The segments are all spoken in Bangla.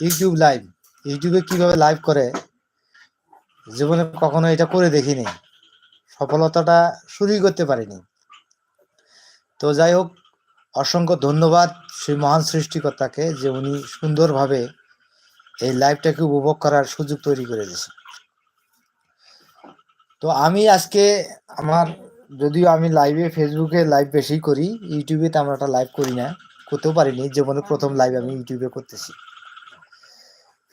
ইউটিউব লাইভ ইউটিউবে কীভাবে লাইভ করে, জীবনে কখনো এটা করে দেখিনি, সফলতাটা শুরুই করতে পারিনি। তো যাই হোক, অসংখ্য ধন্যবাদ সেই মহান সৃষ্টিকর্তাকে যে উনি সুন্দরভাবে এই লাইভটাকে উপভোগ করার সুযোগ তৈরি করে দিয়েছে তো আমি আজকে আমার, যদিও আমি লাইভে ফেসবুকে লাইভ বেশি করি, ইউটিউবে তেমন একটা লাইভ করি না, করতেও পারিনি, জীবনে প্রথম লাইভ আমি ইউটিউবে করতেছি।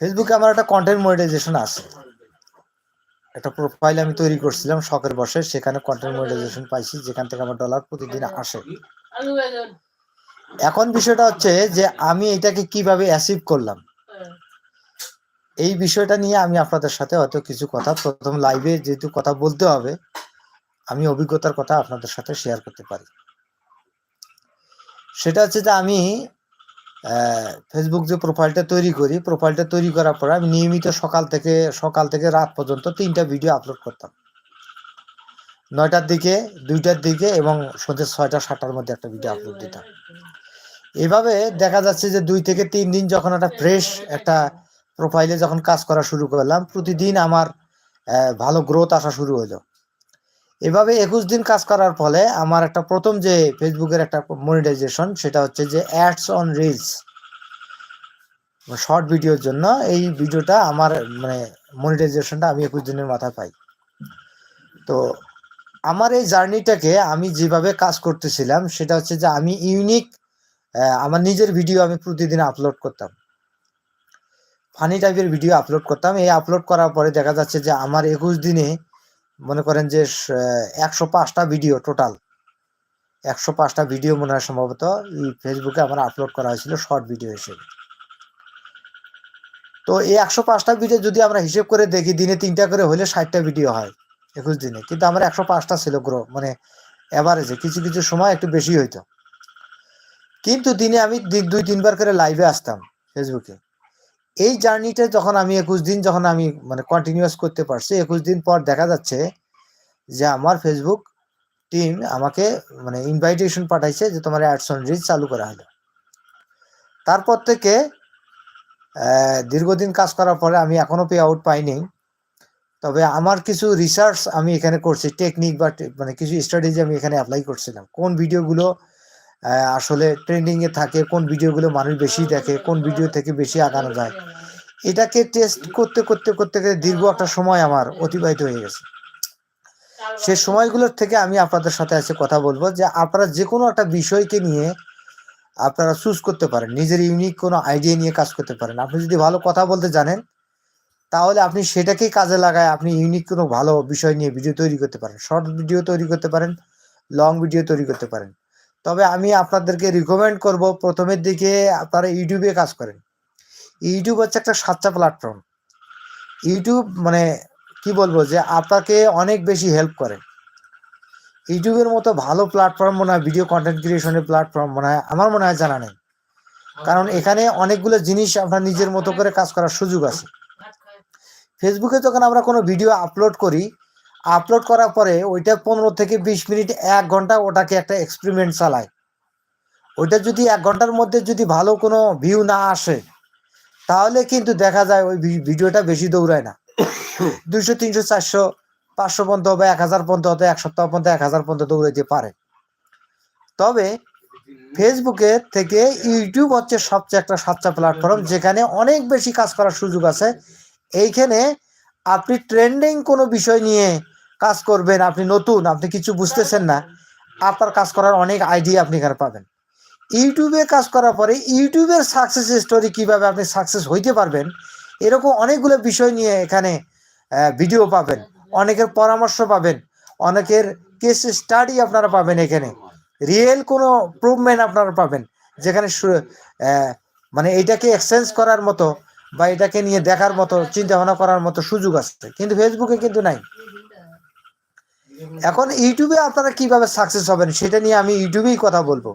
ফেসবুকে আমার একটা কন্টেন্ট মনিটাইজেশন আছে। একটা প্রোফাইল আমি তৈরি করছিলাম শখের বসে, সেখানে কন্টেন্ট মনিটাইজেশন পাইছি, যেখান থেকে আমার ডলার প্রতিদিন আসে। এখন বিষয়টা হচ্ছে যে আমি এটাকে কীভাবে অ্যাচিভ করলাম? এই বিষয়টা নিয়ে আমি আপনাদের সাথে হয়তো কিছু কথা, প্রথম লাইভে যেহেতু কথা বলতে হবে, আমি অভিজ্ঞতার কথা আপনাদের সাথে শেয়ার করতে পারি। সেটা হচ্ছে যে আমি ফেসবুক যে প্রোফাইলটা তৈরি করি প্রোফাইলটা তৈরি করার পর আমি নিয়মিত সকাল থেকে সকাল থেকে রাত পর্যন্ত তিনটা ভিডিও আপলোড করতাম। নয়টার দিকে, দুইটার দিকে এবং সন্ধ্যে ছয়টা, সাতটার মধ্যে একটা ভিডিও আপলোড দিতাম। এভাবে দেখা যাচ্ছে যে দুই থেকে তিন দিন যখন একটা ফ্রেশ একটা প্রোফাইলে যখন কাজ করা শুরু করলাম, প্রতিদিন আমার ভালো গ্রোথ আসা শুরু হলো। এভাবে একুশ দিন কাজ করার ফলে আমার একটা প্রথম যে ফেসবুকের একটা মনিটাইজেশন সেটা হচ্ছে যে অ্যাডস অন রিলস শর্ট ভিডিওর জন্য এই ভিডিওটা আমার মানে মনিটাইজেশনটা আমি একুশ দিনের মাথায় পাই। তো আমার এই জার্নিটাকে আমি যেভাবে কাজ করতেছিলাম, সেটা হচ্ছে যে আমি ইউনিক আমার নিজের ভিডিও আমি প্রতিদিন আপলোড করতাম। ফানি টাইপের ভিডিও আপলোড করতাম। এই আপলোড করার পরে দেখা যাচ্ছে যে আমার একুশ দিনে মনে করেন যে একশো পাঁচটা ভিডিও টোটাল একশো পাঁচটা ভিডিও মনে হয় সম্ভবত ফেসবুকে আমার আপলোড করা হয়েছিল শর্ট ভিডিও হিসেবে। তো এই একশো পাঁচটা ভিডিও যদি আমরা হিসেব করে দেখি, দিনে তিনটা করে হলে ষাটটা ভিডিও হয় একুশ দিনে। কিন্তু আমার একশো পাঁচটা ছিল গ্রো মানে অ্যাভারেজে কিছু কিছু সময় একটু বেশি হইতো। কিন্তু দিনে আমি দুই, তিনবার করে লাইভে আসতাম ফেসবুকে এই জার্নিটা যখন আমি একুশ দিন যখন আমি মানে কন্টিনিউয়াস করতে পারছি, একুশ দিন পর দেখা যাচ্ছে যে আমার ফেসবুক টিম আমাকে মানে ইনভাইটেশন পাঠাইছে যে তোমার অ্যাডসন রিচ চালু করা হলো। তারপর থেকে দীর্ঘদিন কাজ করার পরে আমি এখনও পে আউট পাইনি। তবে আমার কিছু রিসার্চ আমি এখানে করছি টেকনিক বা মানে কিছু স্ট্র্যাটেজি আমি এখানে অ্যাপ্লাই করছিলাম। কোন ভিডিওগুলো আসলে ট্রেন্ডিং এ থাকে, কোন ভিডিওগুলো মানুষ বেশি দেখে, কোন ভিডিও থেকে বেশি আগানো যায়। এটাকে টেস্ট করতে করতে করতে দীর্ঘ একটা সময় আমার অতিবাহিত হয়ে গেছে। সে সময়গুলোর থেকে আমি আপনাদের সাথে আছে কথা বলব যে আপনারা যে কোনো একটা বিষয়কে নিয়ে আপনারা চুজ করতে পারেন, নিজের ইউনিক কোনো আইডিয়া নিয়ে কাজ করতে পারেন। আপনি যদি ভালো কথা বলতে জানেন, তাহলে আপনি সেটাকেই কাজে লাগায় আপনি ইউনিক কোনো ভালো বিষয় নিয়ে ভিডিও তৈরি করতে পারেন। শর্ট ভিডিও তৈরি করতে পারেন লং ভিডিও তৈরি করতে পারেন। তবে আমি আপনাদেরকে রিকমেন্ড করব প্রথমের দিকে আপনারা ইউটিউবে কাজ করেন। ইউটিউব হচ্ছে একটা সাচ্চা প্ল্যাটফর্ম ইউটিউব মানে কি বলব যে আপনাকে অনেক বেশি হেল্প করে। ইউটিউবের মতো ভালো প্ল্যাটফর্ম মনে হয় ভিডিও কন্টেন্ট ক্রিয়েশনের প্ল্যাটফর্ম মনে হয়, আমার মনে হয় জানা নেই। কারণ এখানে অনেকগুলো জিনিস আপনার নিজের মতো করে কাজ করার সুযোগ আছে। ফেসবুকে যখন আমরা কোনো ভিডিও আপলোড করি আপলোড করার পরে ওইটা পনেরো থেকে বিশ মিনিট এক ঘণ্টা ওটাকে একটা এক্সপেরিমেন্ট চালায়। ওইটা যদি এক ঘণ্টার মধ্যে যদি ভালো কোনো ভিউ না আসে তাহলে কিন্তু দেখা যায় ওই ভিডিওটা বেশি দৌড়ায় না। দুইশো তিনশো চারশো পাঁচশো পর্যন্ত বা এক হাজার পর্যন্ত হতে এক সপ্তাহ পর্যন্ত এক হাজার পর্যন্ত দৌড়াইতে পারে। তবে ফেসবুকে থেকে ইউটিউব হচ্ছে সবচেয়ে একটা সাচ্চা প্ল্যাটফর্ম যেখানে অনেক বেশি কাজ করার সুযোগ আছে। এইখানে আপনি ট্রেন্ডিং কোনো বিষয় নিয়ে কাজ করবেন, আপনি নতুন, আপনি কিছু বুঝতেছেন না, আপনার কাজ করার অনেক আইডিয়া আপনি এখানে পাবেন। ইউটিউবে কাজ করার পরে ইউটিউবের সাকসেস স্টোরি কীভাবে আপনি সাকসেস হইতে পারবেন, এরকম অনেকগুলো বিষয় নিয়ে এখানে ভিডিও পাবেন, অনেকের পরামর্শ পাবেন, অনেকের কেস স্টাডি আপনারা পাবেন এখানে। রিয়েল কোনো প্রুভমেন্ট আপনারা পাবেন, যেখানে মানে এটাকে এক্সচেঞ্জ করার মতো বা এটাকে নিয়ে দেখার মতো চিন্তা ভাবনা করার মতো সুযোগ আছে। কিন্তু ফেসবুকে কিন্তু নাই। এখন ইউটিউবে আপনারা কীভাবে সাকসেস হবেন সেটা নিয়ে আমি ইউটিউবেই কথা বলব।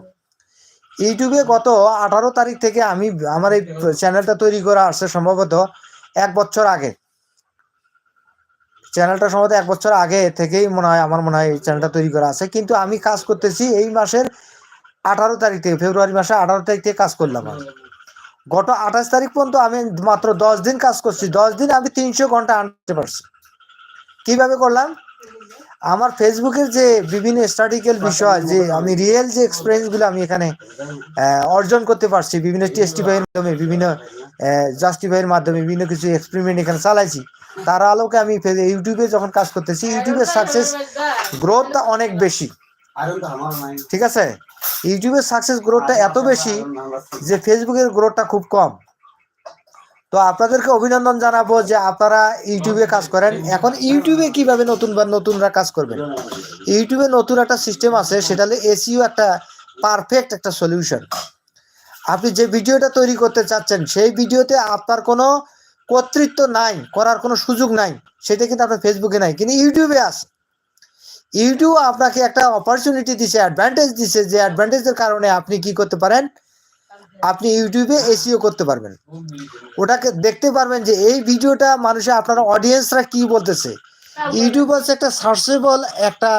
ইউটিউবে গত আঠারো তারিখ থেকে আমি, আমার এই চ্যানেলটা তৈরি করা আসছে সম্ভবত এক বছর আগে। চ্যানেলটা সম্ভবত এক বছর আগে থেকেই মনে হয়, আমার মনে হয় চ্যানেলটা তৈরি করা আছে। কিন্তু আমি কাজ করতেছি এই মাসের আঠারো তারিখ থেকে, ফেব্রুয়ারি মাসে আঠারো তারিখ থেকে কাজ করলাম আমি। গত আঠাশ তারিখ পর্যন্ত আমি মাত্র দশ দিন কাজ করছি। দশ দিন আমি তিনশো ঘণ্টা আনতে পারছি। কীভাবে করলাম? আমার ফেসবুকের যে বিভিন্ন স্ট্যাটিক্যাল বিষয় যে আমি রিয়েল যে এক্সপিরিয়েন্সগুলো আমি এখানে অর্জন করতে পারছি বিভিন্ন টেস্টিফাইয়ের মাধ্যমে বিভিন্ন জাস্টিফাইয়ের মাধ্যমে বিভিন্ন কিছু এক্সপেরিমেন্ট এখানে চালাইছি। তার আলোকে আমি ইউটিউবে যখন কাজ করতেছি ইউটিউবের সাকসেস গ্রোথটা অনেক বেশি। ঠিক আছে? ইউটিউবের সাকসেস গ্রোথটা এত বেশি যে ফেসবুকের গ্রোথটা খুব কম। তো আপনাদেরকে অভিনন্দন জানাব যে আপনারা ইউটিউবে কাজ করেন। এখন ইউটিউবে কীভাবে নতুন বা নতুনরা কাজ করবেন? ইউটিউবে নতুন একটা সিস্টেম আছে, সেটা হলো এসিও একটা পারফেক্ট একটা সলিউশন আপনি যে ভিডিওটা তৈরি করতে চাচ্ছেন, সেই ভিডিওতে আপনার কোনো কর্তৃত্ব নাই, করার কোনো সুযোগ নাই, সেটা কিন্তু আপনার ফেসবুকে নাই, কিন্তু ইউটিউবে আছে। ইউটিউব আপনাকে একটা অপরচুনিটি দিছে অ্যাডভান্টেজ দিছে, যে অ্যাডভান্টেজের কারণে আপনি কি করতে পারেন? আপনি ইউটিউবে এসিও করতে পারবেন। ওটাকে দেখতে পারবেন যে এই ভিডিওটা মানুষের আপনার অডিয়েন্সরা কি বলতেছে। ইউটিউব হচ্ছে একটা সার্চেবল একটা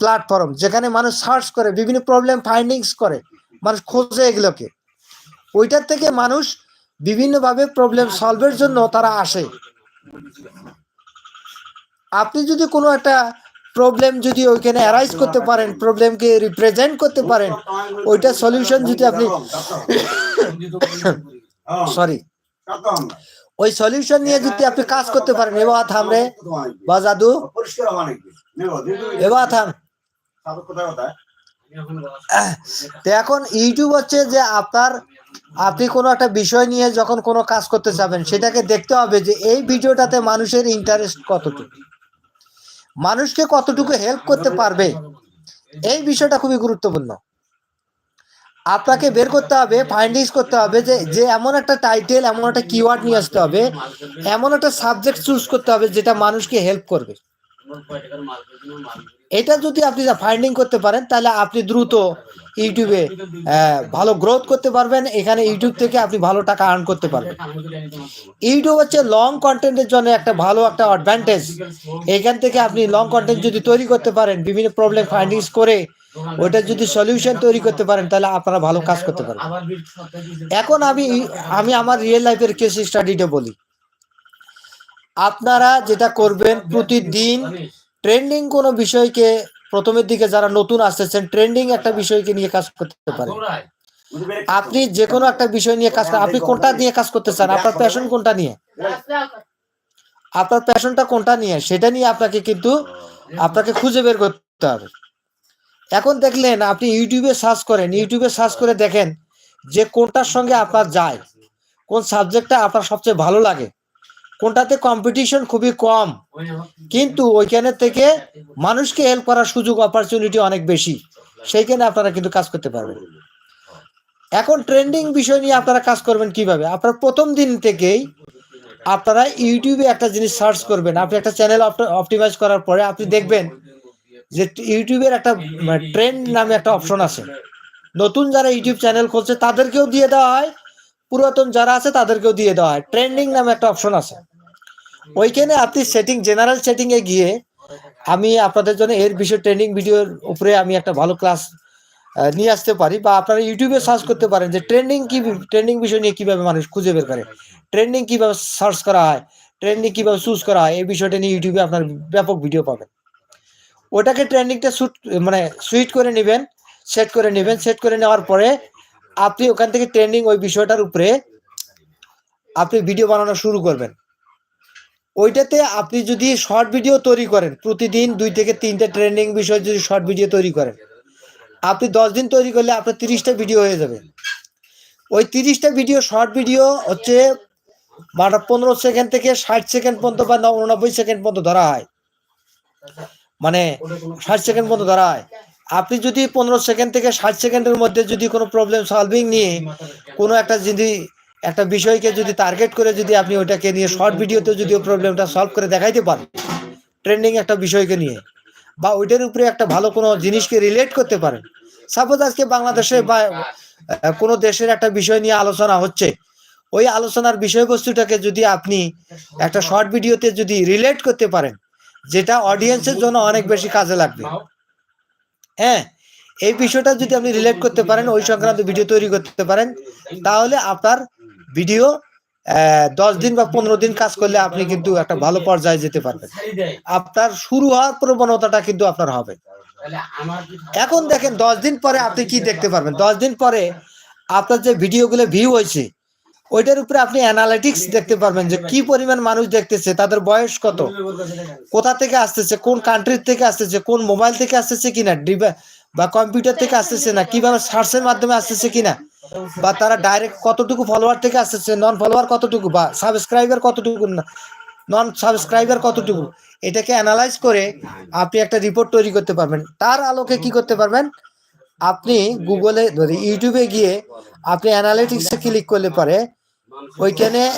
প্ল্যাটফর্ম যেখানে মানুষ সার্চ করে, বিভিন্ন প্রবলেম ফাইন্ডিংস করে, মানুষ খোঁজে এগুলোকে। ওইটার থেকে মানুষ বিভিন্নভাবে প্রবলেম সলভের জন্য তারা আসে। আপনি যদি কোনো একটা প্রবলেম যদি ওইখানে অ্যারাইজ করতে পারেন প্রবলেমকে রিপ্রেজেন্ট করতে পারেন, ওইটা সলিউশন যদি আপনি সরি ওই সলিউশন নিয়ে যদি আপনি কাজ করতে পারেন এবার থামরে বা জাদু। এবার থাম। এখন ইউটিউব হচ্ছে যে আপনার, আপনি কোনো একটা বিষয় নিয়ে যখন কোনো কাজ করতে যাবেন, সেটাকে দেখতে হবে যে এই ভিডিওটাতে মানুষের ইন্টারেস্ট কতটুকু। মানুষকে কতটুকু হেল্প করতে পারবে? এই বিষয়টা খুবই গুরুত্বপূর্ণ। আপনাকে বের করতে হবে ফাইন্ডিংস করতে হবে যে যে এমন একটা টাইটেল এমন একটা কিওয়ার্ড নিয়ে আসতে হবে, এমন একটা সাবজেক্ট চুজ করতে হবে যেটা মানুষকে হেল্প করবে। এটা যদি আপনি ফাইন্ডিং করতে পারেন, তাহলে আপনি দ্রুত ইউটিউবে ভালো গ্রোথ করতে পারবেন। এখানে ইউটিউব থেকে আপনি ভালো টাকা আর্ন করতে পারবেন। ইউটিউব হচ্ছে লং কন্টেন্টের জন্য একটা ভালো একটা অ্যাডভান্টেজ এখান থেকে আপনি লং কন্টেন্ট যদি তৈরি করতে পারেন, বিভিন্ন প্রবলেম ফাইন্ডিংস করে ওটা যদি সলিউশন তৈরি করতে পারেন, তাহলে আপনারা ভালো কাজ করতে পারবেন। এখন আমি আমি আমার রিয়েল লাইফের কেস স্টাডিটা বলি। আপনারা যেটা করবেন প্রতিদিন ট্রেন্ডিং কোনো বিষয়কে প্রথমের দিকে যারা নতুন আসতেছেন, ট্রেন্ডিং একটা বিষয়কে নিয়ে কাজ করতে পারেন। আপনি যে কোনো একটা বিষয় নিয়ে কাজ আপনি কোনটা নিয়ে কাজ করতে চান? আপনার প্যাশন কোনটা নিয়ে? আপনার প্যাশনটা কোনটা নিয়ে? সেটা নিয়ে আপনাকে কিন্তু আপনাকে খুঁজে বের করতে হবে। এখন দেখলেন আপনি ইউটিউবে সার্চ করেন। ইউটিউবে সার্চ করে দেখেন যে কোনটার সঙ্গে আপনার যায়, কোন সাবজেক্টটা আপনার সবচেয়ে ভালো লাগে। কোনটাতে কম্পিটিশন খুবই কম, কিন্তু ওইখানে থেকে মানুষকে হেল্প করার সুযোগ অপরচুনিটি অনেক বেশি। সেইখানে আপনারা কিন্তু কাজ করতে পারবেন। এখন ট্রেন্ডিং বিষয় নিয়ে আপনারা কাজ করবেন কীভাবে? আপনার প্রথম দিন থেকেই আপনারা ইউটিউবে একটা জিনিস সার্চ করবেন। আপনি একটা চ্যানেল অপটিমাইজ করার পরে আপনি দেখবেন যে ইউটিউবের একটা ট্রেন্ড নামে একটা অপশন আছে। নতুন যারা ইউটিউব চ্যানেল খুলছে, তাদেরকেও দিয়ে দেওয়া হয়। পুরাতন যারা আছে, তাদেরকেও দিয়ে দেওয়া হয়। ট্রেন্ডিং নামে একটা অপশন আছে। ওইখানে আপনি সেটিং জেনারেল সেটিং এ গিয়ে আমি আপনাদের জন্য এর বিষয় ট্রেনিং ভিডিওর উপরে আমি একটা ভালো ক্লাস নিয়ে আসতে পারি বা আপনারা ইউটিউবে সার্চ করতে পারেন যে ট্রেন্ডিং কি ট্রেন্ডিং বিষয় নিয়ে কীভাবে মানুষ খুঁজে বের করে ট্রেন্ডিং কীভাবে সার্চ করা হয় ট্রেন্ডিং কীভাবে চুজ করা হয়, এই বিষয়টা নিয়ে ইউটিউবে আপনার ব্যাপক ভিডিও পাবেন। ওটাকে ট্রেন্ডিংটা শুট মানে সুইট করে নেবেন সেট করে নেবেন সেট করে নেওয়ার পরে আপনি ওখান থেকে ট্রেন্ডিং ওই বিষয়টার উপরে আপনি ভিডিও বানানো শুরু করবেন। ওইটাতে আপনি যদি শর্ট ভিডিও তৈরি করেন, প্রতিদিন দুই থেকে তিনটা ট্রেন্ডিং বিষয় যদি শর্ট ভিডিও তৈরি করেন, আপনি দশ দিন তৈরি করলে আপনার তিরিশটা ভিডিও হয়ে যাবে। ওই তিরিশটা ভিডিও শর্ট ভিডিও হচ্ছে মানে পনেরো সেকেন্ড থেকে ষাট সেকেন্ড পর্যন্ত বা উননব্বই সেকেন্ড পর্যন্ত ধরা হয়। মানে ষাট সেকেন্ড পর্যন্ত ধরা হয়। আপনি যদি পনেরো সেকেন্ড থেকে ষাট সেকেন্ডের মধ্যে যদি কোনো প্রবলেম সলভিং নিয়ে কোনো একটা যদি একটা বিষয়কে যদি টার্গেট করে যদি আপনি ওইটাকে নিয়ে শর্ট ভিডিওতে যদি প্রবলেমটা সলভ করে দেখাইতে পারেন ট্রেন্ডিং একটা বিষয়কে নিয়ে, বা ওইটার উপরে একটা ভালো কোনো জিনিসকে রিলেট করতে পারেন। সাপোজ আজকে বাংলাদেশে বা কোনো দেশের একটা বিষয় নিয়ে আলোচনা হচ্ছে, ওই আলোচনার বিষয়বস্তুটাকে যদি আপনি একটা শর্ট ভিডিওতে যদি রিলেট করতে পারেন, যেটা অডিয়েন্সের জন্য অনেক বেশি কাজে লাগবে। হ্যাঁ এই বিষয়টা যদি আপনি রিলেট করতে পারেন, ওই সংক্রান্ত ভিডিও তৈরি করতে পারেন, তাহলে আপনার ভিডিও দশ দিন বা পনেরো দিন কাজ করলে আপনি কিন্তু একটা ভালো পর্যায়ে যেতে পারবেন। আপনার শুরু হওয়ার প্রবণতাটা কিন্তু আপনার হবে। এখন দেখেন, দশ দিন পরে আপনি কি দেখতে পারবেন? দশ দিন পরে আপনার যে ভিডিওগুলো ভিউ হয়েছে, ওইটার উপরে আপনি অ্যানালিটিক্স দেখতে পারবেন যে কি পরিমাণ মানুষ দেখতেছে, তাদের বয়স কত, কোথা থেকে আসতেছে, কোন কান্ট্রি থেকে আসতেছে, কোন মোবাইল থেকে আসতেছে কিনা বা কম্পিউটার থেকে আসতেছে না কীভাবে সার্চের মাধ্যমে আসতেছে কিনা? বা তারা ডাইরেক্ট কতটুকু ফলোয়ার থেকে আসতেছে নন ফলোয়ার কতটুকু বা সাবস্ক্রাইবার কতটুকু না নন সাবস্ক্রাইবার কতটুকু? এটাকে অ্যানালাইজ করে আপনি একটা রিপোর্ট তৈরি করতে পারবেন। তার আলোকে কি করতে পারবেন? আপনি গুগলে ধরে ইউটিউবে গিয়ে আপনি অ্যানালিটিক্সে ক্লিক করলে পরে ওইখানে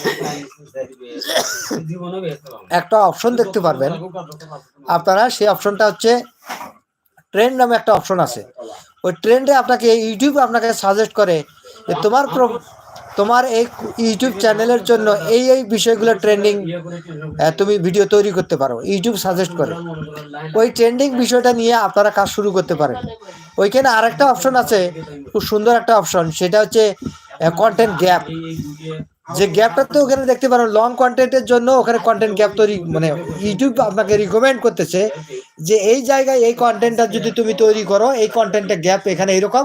একটা অপশন দেখতে পারবেন। আপনারা সেই অপশনটা হচ্ছে ট্রেন্ড নামে একটা অপশন আছে। ওই ট্রেন্ডে আপনাকে ইউটিউব আপনাকে সাজেস্ট করে যে তোমার তোমার এই ইউটিউব চ্যানেলের জন্য এই এই বিষয়গুলো ট্রেন্ডিং তুমি ভিডিও তৈরি করতে পারো। ইউটিউব সাজেস্ট করে। ওই ট্রেন্ডিং বিষয়টা নিয়ে আপনারা কাজ শুরু করতে পারেন। ওইখানে আরেকটা অপশন আছে, খুব সুন্দর একটা অপশন সেটা হচ্ছে কন্টেন্ট গ্যাপ যে গ্যাপটা তো ওখানে দেখতে পারো লং কন্টেন্টের জন্য ওখানে কন্টেন্ট গ্যাপ তৈরি মানে ইউটিউব আপনাকে রিকমেন্ড করতেছে যে এই জায়গায় এই কন্টেন্টটা যদি তুমি তৈরি করো, এই কন্টেন্টের গ্যাপ এখানে এরকম,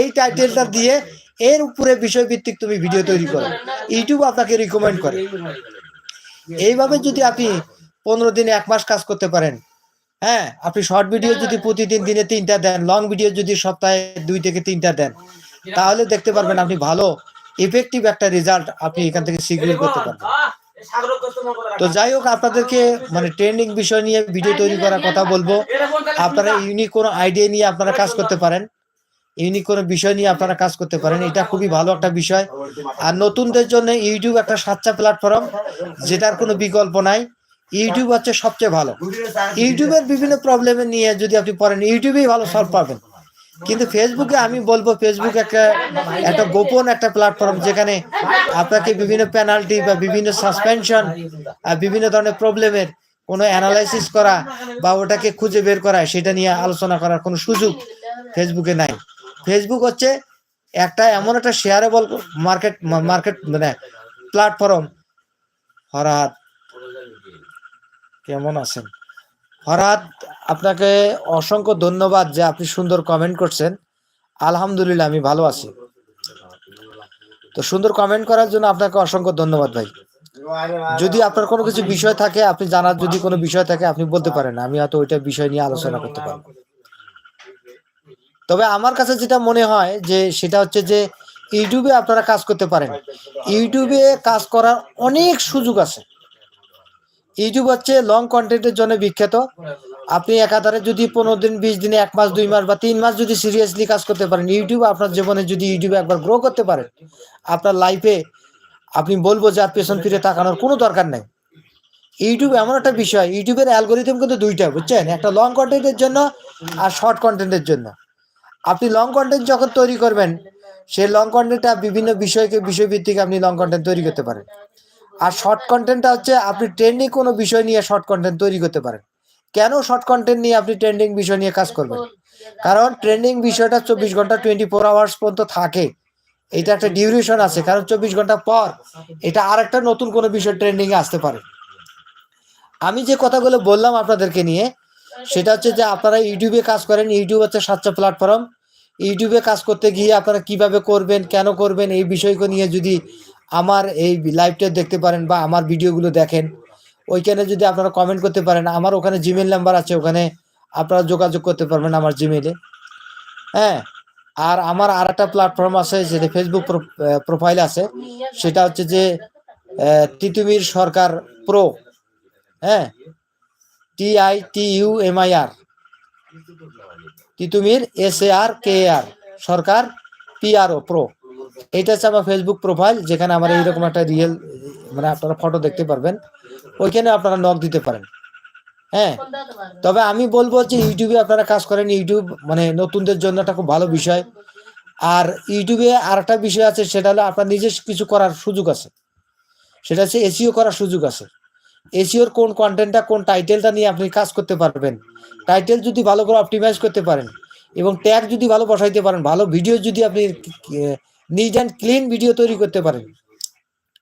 এই টাইটেলটা দিয়ে এর উপরে বিষয়ভিত্তিক তুমি ভিডিও তৈরি করো। ইউটিউব আপনাকে রিকমেন্ড করে। এইভাবে যদি আপনি পনেরো দিনে এক মাস কাজ করতে পারেন হ্যাঁ আপনি শর্ট ভিডিও যদি প্রতিদিন দিনে তিনটা দেন লং ভিডিও যদি সপ্তাহে দুই থেকে তিনটা দেন, তাহলে দেখতে পারবেন আপনি ভালো ইফেক্টিভ একটা রেজাল্ট আপনি এখান থেকে শীঘ্রই করতে পারবেন। তো যাই হোক আপনাদেরকে মানে ট্রেন্ডিং বিষয় নিয়ে ভিডিও তৈরি করার কথা বলব। আপনারা ইউনিক কোনো আইডিয়া নিয়ে আপনারা কাজ করতে পারেন। ইউনিক কোনো বিষয় নিয়ে আপনারা কাজ করতে পারেন। এটা খুবই ভালো একটা বিষয়। আর নতুনদের জন্য ইউটিউব একটা সাচ্চা প্ল্যাটফর্ম যেটার কোনো বিকল্প নাই। ইউটিউব হচ্ছে সবচেয়ে ভালো। ইউটিউবের বিভিন্ন প্রবলেম নিয়ে যদি আপনি পড়েন ইউটিউবেই ভালো সলভ পাবেন। কিন্তু ফেসবুকে আমি বলব ফেসবুক একটা একটা গোপন একটা প্ল্যাটফর্ম যেখানে আপনাকে বিভিন্ন পেনাল্টি বা বিভিন্ন সাসপেনশন বিভিন্ন ধরনের প্রবলেমের কোনো অ্যানালাইসিস করা বা ওটাকে খুঁজে বের করা, সেটা নিয়ে আলোচনা করার কোনো সুযোগ ফেসবুকে নাই। ফেসবুক হচ্ছে একটা এমন একটা শেয়ারেবল মার্কেট মার্কেট মানে প্ল্যাটফর্ম হরাত কেমন আছেন? হরাত আপনাকে অসংখ্য ধন্যবাদ যে আপনি সুন্দর কমেন্ট করছেন। আলহামদুলিল্লাহ, আমি ভালো আছি। তো সুন্দর কমেন্ট করার জন্য আপনাকে অসংখ্য ধন্যবাদ ভাই। যদি আপনার কোনো কিছু বিষয় থাকে, আপনি জানার যদি কোনো বিষয় থাকে, আপনি বলতে পারেন। আমি হয়তো ওইটা বিষয় নিয়ে আলোচনা করতে পারব। তবে আমার কাছে যেটা মনে হয় যে, সেটা হচ্ছে যে, ইউটিউবে আপনারা কাজ করতে পারেন। ইউটিউবে কাজ করার অনেক সুযোগ আছে। ইউটিউব হচ্ছে লং কন্টেন্টের জন্য বিখ্যাত। আপনি একাধারে যদি পনেরো দিন, বিশ দিনে, এক মাস, দুই মাস বা তিন মাস যদি সিরিয়াসলি কাজ করতে পারেন, ইউটিউব আপনার জীবনে যদি ইউটিউবে একবার গ্রো করতে পারেন আপনার লাইফে আপনি বলব যে আর পেছন ফিরে তাকানোর কোনো দরকার নেই। ইউটিউব এমন একটা বিষয়, ইউটিউবের অ্যালগোরিদম কিন্তু দুইটা, বুঝছেন? একটা লং কন্টেন্টের জন্য আর শর্ট কন্টেন্টের জন্য। আপনি লং কন্টেন্ট যখন তৈরি করবেন, সেই লং কন্টেন্টটা বিভিন্ন বিষয়কে, বিষয়ভিত্তিক আপনি লং কন্টেন্ট তৈরি করতে পারেন। আর শর্ট কন্টেন্টটা হচ্ছে আপনি ট্রেন্ডিং কোনো বিষয় নিয়ে শর্ট কন্টেন্ট তৈরি করতে পারেন। কেন শর্ট কন্টেন্ট নিয়ে আপনি ট্রেন্ডিং বিষয় নিয়ে কাজ করবেন? কারণ ট্রেন্ডিং বিষয়টা চব্বিশ ঘণ্টা টোয়েন্টি ফোর আওয়ার্স পর্যন্ত থাকে। এটা একটা ডিউরেশন আছে, কারণ চব্বিশ ঘণ্টা পর এটা আর একটা নতুন কোনো বিষয় ট্রেন্ডিং এ আসতে পারে। আমি যে কথাগুলো বললাম আপনাদেরকে নিয়ে, সেটা হচ্ছে যে আপনারা ইউটিউবে কাজ করেন, ইউটিউব হচ্ছে সাতটা প্ল্যাটফর্ম ইউটিউবে কাজ করতে গিয়ে আপনারা কীভাবে করবেন, কেন করবেন, এই বিষয়গুলো নিয়ে যদি আমার এই লাইভটা দেখতে পারেন বা আমার ভিডিওগুলো দেখেন। ওইখানে যদি আপনারা কমেন্ট করতে পারেন, আমার ওখানে জিমেল নাম্বার আছে, ওখানে আপনারা যোগাযোগ করতে পারবেন আমার জিমেলে হ্যাঁ আর আমার আর একটা প্ল্যাটফর্ম আছে, যেটা ফেসবুক প্রোফাইল আছে, সেটা হচ্ছে যে তিতুমির সরকার প্রো হ্যাঁ T I T U M I R Titumir S A R K R Sarkar P R O pro এটা হচ্ছে আমার ফেসবুক প্রোফাইল যেখানে আমার এইরকম একটা রিয়েল মানে আপনারা ফটো দেখতে পারবেন। ওইখানে আপনারা নক দিতে পারেন। হ্যাঁ। তবে আমি বলব যে ইউটিউবে আপনারা কাজ করেন। ইউটিউব মানে নতুনদের জন্য একটা খুব ভালো বিষয়। আর ইউটিউবে আর একটা বিষয় আছে, সেটা হলো আপনার নিজের কিছু করার সুযোগ আছে। সেটা হচ্ছে এসিও করার সুযোগ আছে। এসিওর কোন কন্টেন্টটা কোন টাইটেলটা নিয়ে আপনি কাজ করতে পারবেন। টাইটেল যদি ভালো করে অপটিমাইজ করতে পারেন এবং ট্যাগ যদি ভালো বসাইতে পারেন, ভালো ভিডিও যদি আপনি নিট অ্যান্ড ক্লিন ভিডিও তৈরি করতে পারেন।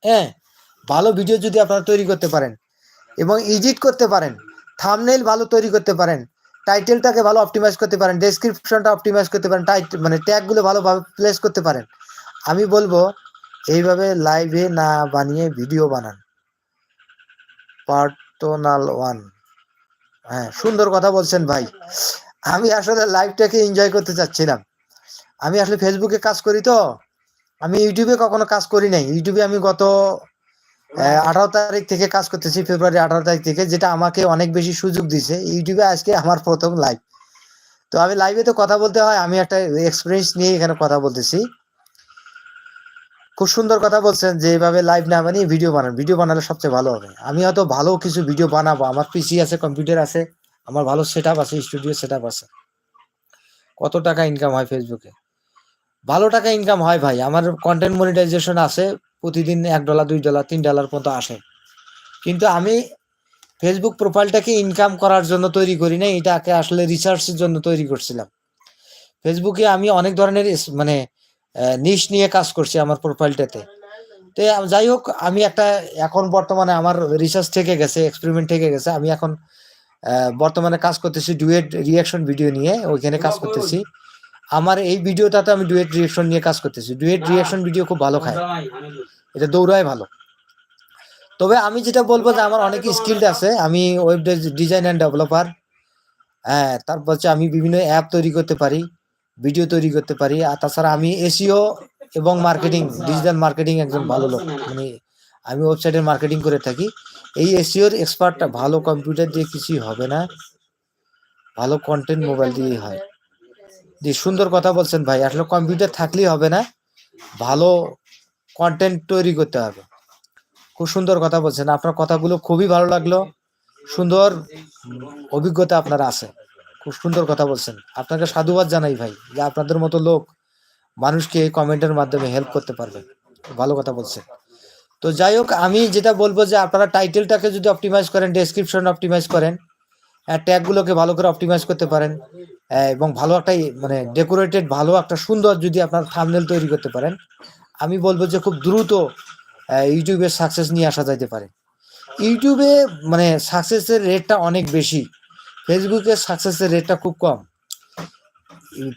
হ্যাঁ ভালো ভিডিও যদি আপনারা তৈরি করতে পারেন এবং এডিট করতে পারেন থামনেল ভালো তৈরি করতে পারেন টাইটেলটাকে ভালো অপটিমাইজ করতে পারেন ডেসক্রিপশনটা অপটিমাইজ করতে পারেন টাইট মানে ট্যাগগুলো ভালোভাবে প্লেস করতে পারেন। আমি বলব, এইভাবে লাইভে না বানিয়ে ভিডিও বানান। পার্টনাল ওয়ান হ্যাঁ সুন্দর কথা বলছেন ভাই। আমি আসলে লাইভটাকে এনজয় করতে চাচ্ছিলাম। আমি আসলে ফেসবুকে কাজ করি তো। আমি ইউটিউবে কখনো কাজ করি নাই। ইউটিউবে আমি গত আঠারো তারিখ থেকে কাজ করতেছি, ফেব্রুয়ারি আঠারো তারিখ থেকে, যেটা আমাকে অনেক বেশি সুযোগ দিছে ইউটিউবে আজকে আমার প্রথম লাইভ তো আমি লাইভে তো কথা বলতে হয়, আমি একটা এক্সপিরিয়েন্স নিয়ে এখানে কথা বলতেছি। খুব সুন্দর কথা বলছেন যে এইভাবে লাইভ না বানিয়ে ভিডিও বানান। ভিডিও বানালে সবচেয়ে ভালো হবে। আমি হয়তো ভালো কিছু ভিডিও বানাবো। আমার পিসি আছে কম্পিউটার আছে, আমার ভালো সেট আছে স্টুডিও সেট আছে। কত টাকা ইনকাম হয় ফেসবুকে ভালো টাকা ইনকাম হয় ভাই। আমার কন্টেন্ট মনিটাইজেশন আছে প্রতিদিন এক ডলার দুই ডলার তিন ডলার পর্যন্ত আসে। কিন্তু আমি ফেসবুক প্রোফাইলটাকে ইনকাম করার জন্য তৈরি করি না এটাকে আসলে রিসার্চের জন্য তৈরি করছিলাম। ফেসবুকে আমি অনেক ধরনের মানে নিশ নিয়ে কাজ করছি আমার প্রোফাইলটাতে তো যাই হোক আমি একটা এখন বর্তমানে আমার রিসার্চ থেকে গেছে এক্সপেরিমেন্ট থেকে গেছে। আমি এখন বর্তমানে কাজ করতেছি ডুয়েট রিয়াকশন ভিডিও নিয়ে ওইখানে কাজ করতেছি। আমার এই ভিডিওটাতে আমি ডুয়েট রিয়াকশন নিয়ে কাজ করতেছি। ডুয়েট রিয়াকশন ভিডিও খুব ভালো খায়। এটা দৌড়ায় ভালো। তবে আমি যেটা বলব যে আমার অনেক স্কিল্ড আছে। আমি ওয়েব ডিজাইন অ্যান্ড ডেভেলপার হ্যাঁ তারপর হচ্ছে আমি বিভিন্ন অ্যাপ তৈরি করতে পারি ভিডিও তৈরি করতে পারি। আর তাছাড়া আমি এসিও এবং মার্কেটিং ডিজিটাল মার্কেটিং একজন ভালো লোক। মানে আমি ওয়েবসাইটের মার্কেটিং করে থাকি। এই এসিওর এক্সপার্টটা ভালো কম্পিউটার দিয়ে কিছুই হবে না। ভালো কন্টেন্ট মোবাইল দিয়েই হয়। জি, সুন্দর কথা বলছেন ভাই। আসলে কম্পিউটার থাকলেই হবে না। ভালো কন্টেন্ট তৈরি করতে হবে। খুব সুন্দর কথা বলছেন। আপনার কথাগুলো খুবই ভালো লাগল। সুন্দর অভিজ্ঞতা আপনার আছে। খুব সুন্দর কথা বলছেন। আপনাকে সাধুবাদ জানাই ভাই, যে আপনাদের মতো লোক মানুষকে এই কমেন্টের মাধ্যমে হেল্প করতে পারবে। ভালো কথা বলছেন। তো যাই হোক, আমি যেটা বলব যে আপনারা টাইটেলটাকে যদি অপটিমাইজ করেন ডেসক্রিপশন অপটিমাইজ করেন ট্যাগগুলোকে ভালো করে অপটিমাইজ করতে পারেন এবং ভালো একটা মানে ডেকোরেটেড ভালো একটা সুন্দর যদি আপনার থামনেল তৈরি করতে পারেন, আমি বলব যে খুব দ্রুত ইউটিউবে সাকসেস নিয়ে আসা যাইতে পারে। ইউটিউবে মানে সাকসেসের রেটটা অনেক বেশি। ফেসবুকে সাকসেসের রেটটা খুব কম।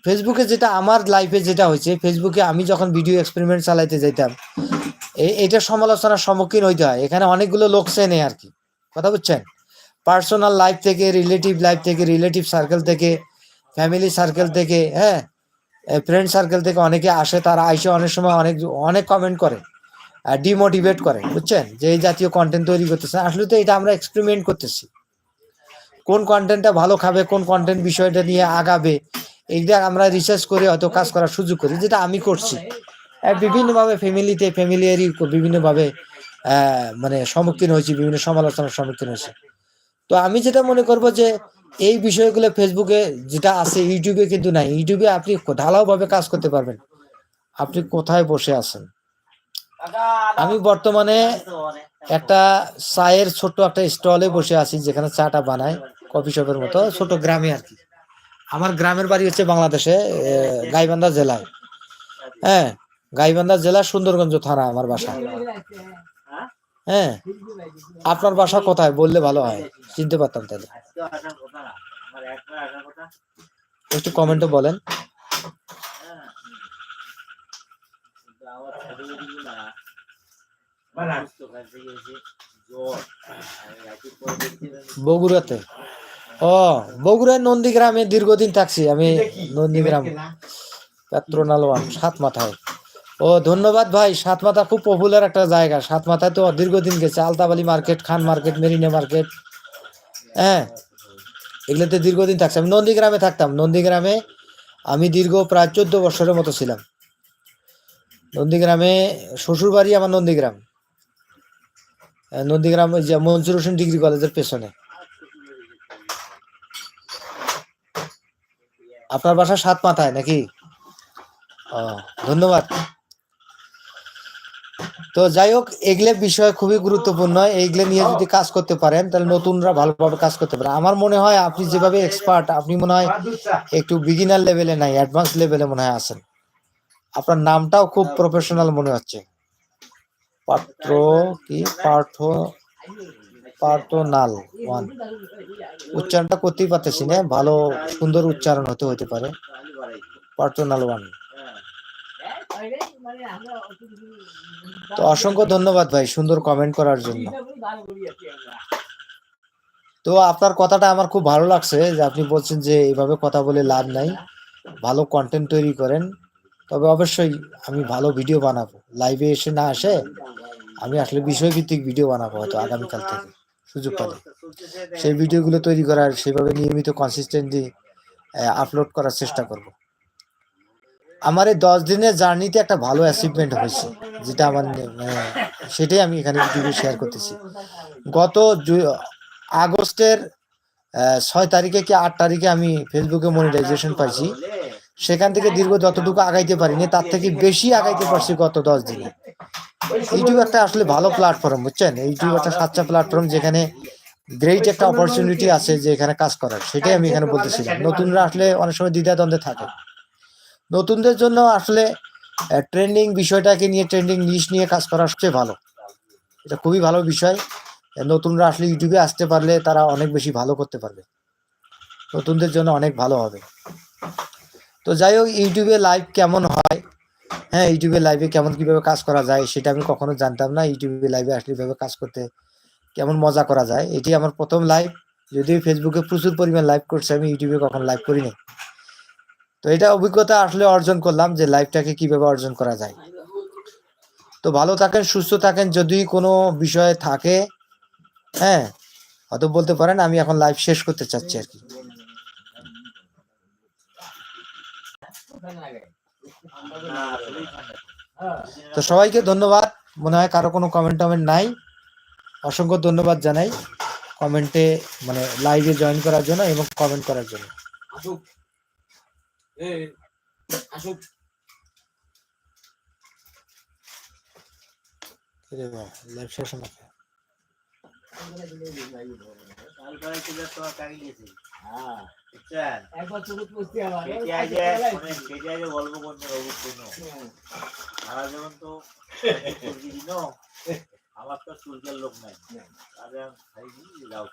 ফেসবুকে যেটা আমার লাইফে যেটা হয়েছে ফেসবুকে আমি যখন ভিডিও এক্সপেরিমেন্ট চালাইতে যেতাম এটা সমালোচনার সম্মুখীন হইতে হয়। এখানে অনেকগুলো লোক চেনে আর কি। কথা বুঝছেন? পার্সোনাল লাইফ থেকে রিলেটিভ লাইফ থেকে রিলেটিভ সার্কেল থেকে ফ্যামিলি সার্কেল থেকে হ্যাঁ? ফ্রেন্ড সার্কেল থেকে অনেকে আসে, তারা আইসে অনেক সময় অনেক অনেক কমেন্ট করে ডিমোটিভেট করে, বুঝছেন? যে এই জাতীয় কন্টেন্ট তৈরি করতেছে। আসলে তো এটা আমরা এক্সপেরিমেন্ট করতেছি। কোন কন্টেন্টটা ভালো খাবে, কোন কন্টেন্ট বিষয়টা নিয়ে আগাবে, এইটা আমরা রিসার্চ করে হয়তো কাজ করার সুযোগ করি, যেটা আমি করছি। বিভিন্নভাবে ফ্যামিলিতে ফ্যামিলিয়ারই বিভিন্নভাবে মানে সম্মুখীন হয়েছি, বিভিন্ন সমালোচনার সম্মুখীন হয়েছি। তো আমি যেটা মনে করব যে এই বিষয়গুলো ফেসবুকে যেটা আছে ইউটিউবে কিন্তু নাই। ইউটিউবে আপনি ঢালাওভাবে কাজ করতে পারবেন। আপনি কোথায় বসে আছেন? আমি বর্তমানে একটা চায়ের ছোট একটা স্টলে বসে আছি যেখানে চাটা বানায় কফি শপের মতো ছোট গ্রামে আর কি। আমার গ্রামের বাড়ি হচ্ছে বাংলাদেশে গাইবান্ধা জেলায়। হ্যাঁ গাইবান্ধা জেলা সুন্দরগঞ্জ থানা আমার বাসা। হ্যাঁ আপনার বাসা কোথায়? বললে ভালো হয়। চিনতে পারতাম তাহলে। একটু কমেন্টে বলেন। বগুড়াতে? ও বগুড়ায় নন্দীগ্রামে দীর্ঘদিন থাকছি আমি নন্দীগ্রাম পেত্রোনাল ওয়ান সাত মাথায় ও ধন্যবাদ ভাই। সাত মাথা খুব পপুলার একটা জায়গা। সাত মাথায় তো দীর্ঘদিন গেছে। Altabali market Khan market Marina market. হ্যাঁ। এগুলোতে দীর্ঘদিন থাকছে। আমি নন্দীগ্রামে থাকতাম। নন্দীগ্রামে আমি দীর্ঘ প্রায় চোদ্দ বছরের মতো ছিলাম। নন্দীগ্রামে শ্বশুর বাড়ি আমার নন্দীগ্রাম। নন্দীগ্রাম যে মনসুর হোসেন ডিগ্রি কলেজের পেছনে। আপনার বাসা সাত মাথায় নাকি? ও, ধন্যবাদ। তো যাই হোক, এগুলো বিষয় খুবই গুরুত্বপূর্ণ। এইগুলো নিয়ে যদি কাজ করতে পারেন, তাহলে নতুনরা ভালোভাবে কাজ করতে পারে। আমার মনে হয় আপনি যেভাবে এক্সপার্ট আপনি মনে হয় একটু বিগিনার লেভেলে নাই অ্যাডভান্স লেভেলে মনে হয় আছেন। আপনার নামটাও খুব প্রফেশনাল মনে হচ্ছে। পাত্র কি? পার্থ, পার্থনাল ওয়ান উচ্চারণটা করতেই পারতেছি না, ভালো, সুন্দর উচ্চারণ হতে হতে পারে। পার্থনাল ওয়ান তো অসংখ্য ধন্যবাদ ভাই, সুন্দর কমেন্ট করার জন্য। তো আপনার কথাটা আমার খুব ভালো লাগছে যে আপনি বলছেন যে এইভাবে কথা বলে লাভ নাই। ভালো কন্টেন্ট তৈরি করেন। তবে অবশ্যই আমি ভালো ভিডিও বানাবো। লাইভে এসে না আসে, আমি আসলে বিষয়ভিত্তিক ভিডিও বানাবো হয়তো আগামীকাল থেকে। সুযোগ পেলে। সেই ভিডিওগুলো তৈরি করার সেভাবে নিয়মিত কনসিস্টেন্টলি আপলোড করার চেষ্টা করব। আমার এই দশ দিনের জার্নিতে একটা ভালো অ্যাচিভমেন্ট হয়েছে, যেটা আমার মানে সেটাই আমি এখানে ইউটিউবে শেয়ার করতেছি। গত আগস্টের ছয় তারিখে কি আট তারিখে আমি ফেসবুকে মনিটাইজেশন পাইছি। সেখান থেকে দীর্ঘ যতটুকু আগাইতে পারিনি, তার থেকে বেশি আগাইতে পারছি গত দশ দিনে। ইউটিউব একটা আসলে ভালো প্ল্যাটফর্ম বুঝছেন? ইউটিউব একটা সাচ্চা প্ল্যাটফর্ম যেখানে গ্রেট একটা অপরচুনিটি আছে যে এখানে কাজ করার, সেটাই আমি এখানে বলতেছিলাম। নতুনরা আসলে অনেক সময় দ্বিধাদ্বন্দ্বে থাকে। নতুনদের জন্য আসলে ট্রেন্ডিং বিষয়টাকে নিয়ে ট্রেন্ডিং লিস্ট নিয়ে কাজ করা সবচেয়ে ভালো। এটা খুবই ভালো বিষয়। নতুনরা আসলে ইউটিউবে আসতে পারলে তারা অনেক বেশি ভালো করতে পারবে। নতুনদের জন্য অনেক ভালো হবে। তো যাই হোক ইউটিউবে লাইভ কেমন হয়? হ্যাঁ ইউটিউবে লাইভে কেমন কীভাবে কাজ করা যায় সেটা আমি কখনো জানতাম না। ইউটিউবে লাইভে আসলে এভাবে কাজ করতে, কেমন মজা করা যায়? এটি আমার প্রথম লাইভ যদিও ফেসবুকে প্রচুর পরিমাণ লাইভ করছে, আমি ইউটিউবে কখনো লাইভ করিনি। তো এটা অভিজ্ঞতা আসলে অর্জন করলাম যে লাইফটাকে কীভাবে অর্জন করা যায়। তো ভালো থাকেন, সুস্থ থাকেন, যদি কোনো বিষয়ে থাকে হ্যাঁ হয়তো বলতে পারেন, আমি এখন লাইভ শেষ করতে চাচ্ছি আর কি। তো সবাইকে ধন্যবাদ। মনে হয় কারও কোনো কমেন্ট টমেন্ট নাই। অসংখ্য ধন্যবাদ জানাই। কমেন্টে মানে লাইভে জয়েন করার জন্য এবং কমেন্ট করার জন্য। আসুক। লাইভ শেষ হ্যাঁ গল্প করতে তো আমার তো চুলকের লোক নাই তাহলে আমি যাও